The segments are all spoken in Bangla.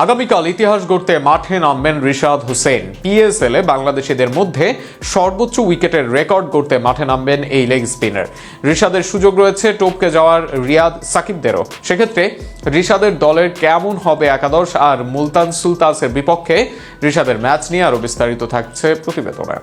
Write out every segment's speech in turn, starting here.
আগামীকাল ইতিহাস গড়তে মাঠে নামবেন রিশাদ হোসেন। পিএসএল এ বাংলাদেশিদের মধ্যে সর্বোচ্চ উইকেটের রেকর্ড গড়তে মাঠে নামবেন এই লেগ স্পিনার। রিশাদের সুযোগ রয়েছে টপকে যাওয়ার রিয়াদ সাকিবদেরও। সেক্ষেত্রে রিশাদের দলের কেমন হবে একাদশ আর মুলতান সুলতাসের বিপক্ষে রিশাদের ম্যাচ নিয়ে আরও বিস্তারিত থাকছে প্রতিবেদনে।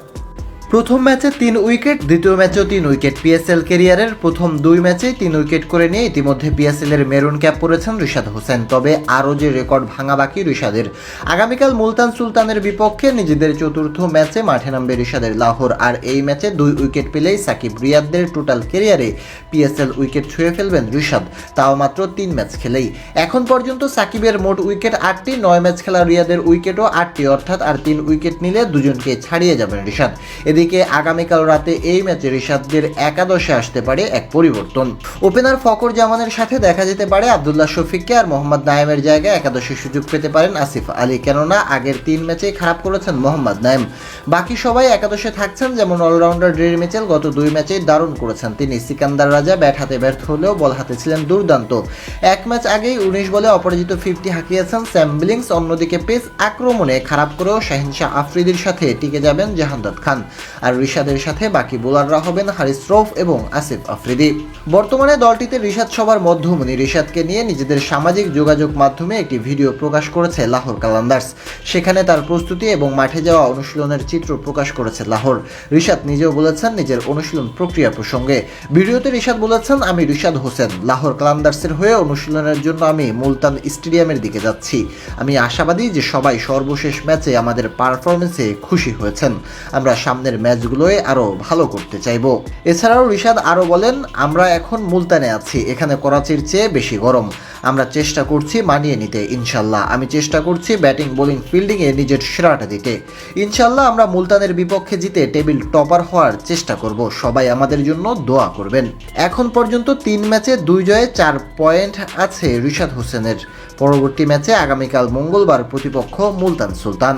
প্রথম ম্যাচে তিন উইকেট, দ্বিতীয় ম্যাচেও তিন উইকেট। পিএসএল কেরিয়ারের প্রথম দুই ম্যাচেই তিন উইকেট করে নিয়ে ইতিমধ্যে পিএসএল এর মেরুন ক্যাপ পরেছেন রিশাদ হোসেন। তবে আরও যে রেকর্ড ভাঙা বাকি রিশাদের। আগামীকাল মুলতান সুলতানের বিপক্ষে নিজেদের চতুর্থ ম্যাচে মাঠে নামবে রিশাদের লাহোর। আর এই ম্যাচে দুই উইকেট পেলেই সাকিব রিয়াদদের টোটাল কেরিয়ারে পিএসএল উইকেট ছুঁয়ে ফেলবেন রিশাদ। তাও মাত্র তিন ম্যাচ খেলেই। এখন পর্যন্ত সাকিবের মোট উইকেট আটটি, নয় ম্যাচ খেলা রিয়াদের উইকেটও আটটি, অর্থাৎ আর তিন উইকেট নিলে দুজনকে ছাড়িয়ে যাবেন রিশাদ। এদিকে আগামীকাল রাতে এই ম্যাচে রিশাদদের একাদশে আসতে পারে এক পরিবর্তন। ওপেনার ফকর জামানের সাথে দেখা যেতে পারে আবদুল্লাহ শফিককে আর মোহাম্মদ নায়েমের জায়গায় একাদশে সুযোগ পেতে পারেন আসিফ আলী, কেননা আগের তিন ম্যাচেই খারাপ করেছেন মোহাম্মদ নায়েম। বাকি সবাই একাদশে থাকছেন, যেমন অলরাউন্ডার ড্রের মিচেল গত দুই ম্যাচেই দারুণ করেছেন। তিনি সিকান্দার রাজা, ব্যাট হাতে ব্যর্থ হলেও বল হাতে ছিলেন দুর্দান্ত। এক ম্যাচ আগেই উনিশ বলে অপরাজিত ফিফটি হাঁকিয়েছেন স্যাম বিলিংস, অন্যদিকে পেস আক্রমণে খারাপ করেও শাহিনশাহ আফ্রিদির সাথে টিকে যাবেন জাহান্দাদ খান। আর রিশাদের সাথে বাকি বোলাররা হবেন হারিস রৌফ এবং আসিফ আফ্রিদি। বর্তমানে দলটিতে রিশাদ সবার মধ্যমণি। রিশাদকে নিয়ে নিজেদের সামাজিক যোগাযোগ মাধ্যমে একটি ভিডিও প্রকাশ করেছে লাহোর কালান্দার্স। সেখানে তার প্রস্তুতি এবং মাঠে যাওয়া অনুশীলনের চিত্র প্রকাশ করেছে লাহোর। রিশাদ নিজেও বলেছেন নিজের অনুশীলন প্রক্রিয়া প্রসঙ্গে। ভিডিওতে রিশাদ বলেছেন, আমি রিশাদ হোসেন, লাহোর কালান্দার্সের হয়ে অনুশীলনের জন্য আমি মুলতান স্টেডিয়ামের দিকে যাচ্ছি। আমি আশাবাদী যে সবাই সর্বশেষ ম্যাচে আমাদের পারফরমেন্সে খুশি হয়েছেন। আমরা সামনের ম্যাচগুলোয় আরও ভালো করতে চাইব। এছাড়াও রিশাদ আরও বলেন, আমরা এখন মুলতানে আছি, এখানে করাচির চেয়ে বেশি গরম। আমরা চেষ্টা করছি মানিয়ে নিতে, ইনশাল্লাহ। আমি চেষ্টা করছি ব্যাটিং, বোলিং, ফিল্ডিংয়ে নিজের সেরাটা দিতে। ইনশাল্লাহ আমরা মুলতানের বিপক্ষে জিতে টেবিল টপার হওয়ার চেষ্টা করব। সবাই আমাদের জন্য দোয়া করবেন। এখন পর্যন্ত তিন ম্যাচে দুই জয়ে চার পয়েন্ট আছে রিশাদ হোসেনের। পরবর্তী ম্যাচে আগামীকাল মঙ্গলবার প্রতিপক্ষ মুলতান সুলতান।